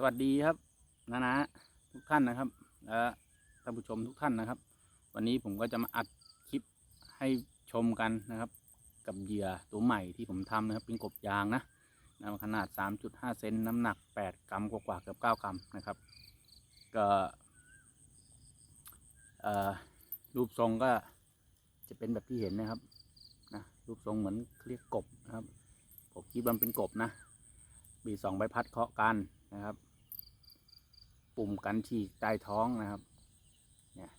สวัสดีครับนะนะทุกท่านนะครับและท่านผู้ชมทุกท่านนะครับ วันนี้ผมก็จะมาอัดคลิปให้ชมกันนะครับ กับเหยื่อตัวใหม่ที่ผมทำนะครับ เป็นกบยางนะนะขนาด 3.5 เซนน้ำหนัก 8 กรัมกว่าๆเกือบ 9 กรัมนะครับ ก็รูปทรงก็จะเป็นแบบที่เห็นนะครับนะรูปทรงเหมือนเรียกกบนะครับผมคิดว่าเป็นกบนะ มีสองใบพัดเคาะกันนะครับ ปุ่มกันฉีกใต้ท้องนะครับ เนี่ย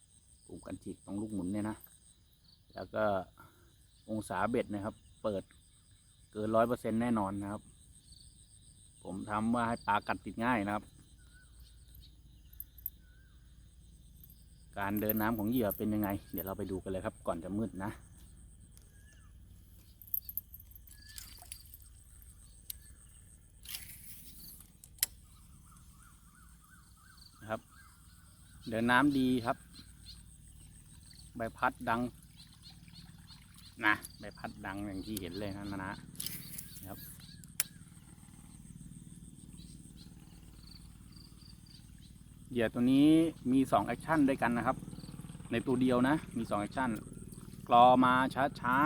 ปุ่มกันฉีกตรงลูกหมุนเนี่ยนะ แล้วก็องศาเบ็ดนะครับ เปิดเกินร้อยเปอร์เซ็นแน่นอนนะครับ ผมทำว่าให้ปลากัดติดง่ายนะครับ การเดินน้ำของเหยื่อเป็นยังไง เดี๋ยวเราไปดูกันเลยครับ ก่อนจะมืดนะ นะครับ เดินน้ำดีครับ ใบพัดดัง นะใบพัดดังอย่างที่เห็นเลยนะนะนะครับ เหยื่อตัวนี้มีสองแอคชั่นด้วยกันนะครับ ในตัวเดียวนะ มีสองแอคชั่นกรอมาช้า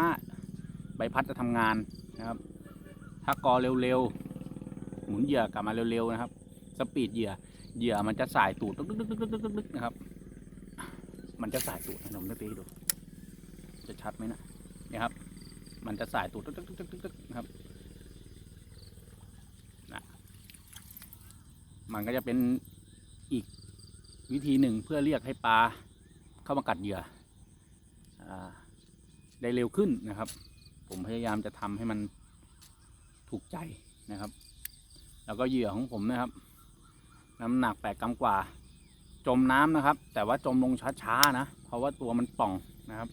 ๆ ใบพัดจะทำงานนะครับ ถ้ากรอเร็วๆ หมุนเหยื่อกลับมาเร็วๆนะครับ สปีดเหยื่อ เหยื่อมันจะสายตูดตึกตึกตึกตึกตึกตึกตึกนะครับ มันจะสายตูดนะผมจะตีให้ดู จะชัดไหมนะนี่ครับ มันจะสายตูดตึกตึกตึกตึกตึกตึกนะครับนะมันก็จะเป็นอีกวิธีหนึ่งเพื่อเรียกให้ปลาเข้ามากัดเหยื่ออได้เร็วขึ้นนะครับ ผมพยายามจะทำให้มันถูกใจนะครับ แล้วก็เหยื่อของผมนะครับ น้ำหนักแปดกรัมกว่า จมน้ำนะครับ แต่ว่าจมลงช้าๆนะ เพราะว่าตัวมันป่องนะครับ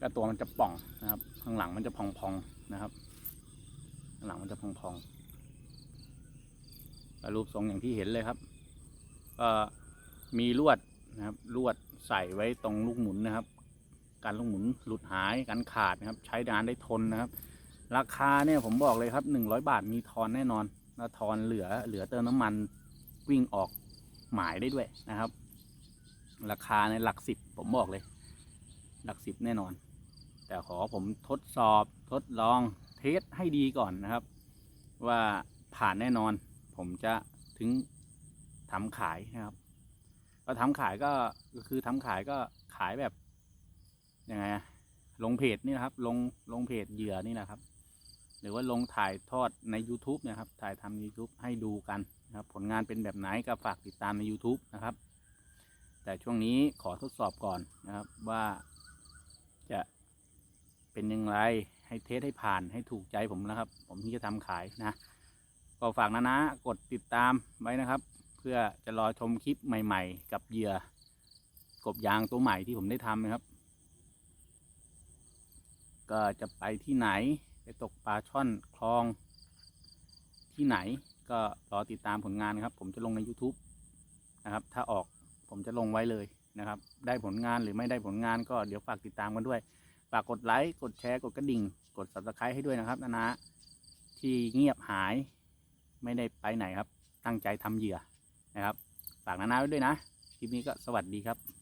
ก็ตัวมันจะป่องนะครับ ข้างหลังมันจะพองๆนะครับ ข้างหลังมันจะพองๆรูปทรงอย่างที่เห็นเลยครับก็มีลวดนะครับลวดใส่ไว้ตรงลูกหมุนนะครับ การลูกหมุนหลุดหายการขาดนะครับ ใช้งานได้ทนนะครับ ราคาเนี่ยผมบอกเลยครับหนึ่งร้อยบาทมีทอนแน่นอน แล้วทอนเหลือเหลือเติมน้ำมันวิ่งออกหมายได้ด้วยนะครับ ราคาในหลักสิบผมบอกเลย หลักสิบแน่นอน แต่ขอผมทดสอบทดลองเทสให้ดีก่อนนะครับ ว่าผ่านแน่นอน ผมจะถึงทำขายนะครับก็ทำขายก็คือทำขายก็ขายแบบยังไงลงเพจนี่นะครับ ลงลงเพจเหยื่อนี่นะครับ หรือว่าลงถ่ายทอดใน YouTube นะครับ ถ่ายทำ YouTube ให้ดูกันนะครับ ผลงานเป็นแบบไหนก็ฝากติดตามใน YouTube นะครับ แต่ช่วงนี้ขอทดสอบก่อนนะครับว่าจะเป็นอยังไงให้เทสให้ผ่านให้ถูกใจผมนะครับ ผมที่จะทำขายนะ ก็ฝากนะนะกดติดตามไว้นะครับ เพื่อจะรอชมคลิปใหม่ ๆ กับเหยื่อกบยางตัวใหม่ที่ผมได้ทำนะครับ ก็จะไปที่ไหน ตกปลาช่อนคลอง ที่ไหนก็รอติดตามผลงานครับ ผมจะลงใน YouTube นะครับ ถ้าออกผมจะลงไว้เลยนะครับ ได้ผลงานหรือไม่ได้ผลงานก็เดี๋ยวฝากติดตามกันด้วย ฝากกดไลค์ กดแชร์ กดกระดิ่ง กด subscribe ให้ด้วยนะครับนะนะที่เงียบหายไม่ได้ไปไหนครับ ตั้งใจทำเหยื่อนะครับ ฝากนานาไว้ด้วยนะ คลิปนี้ก็สวัสดีครับ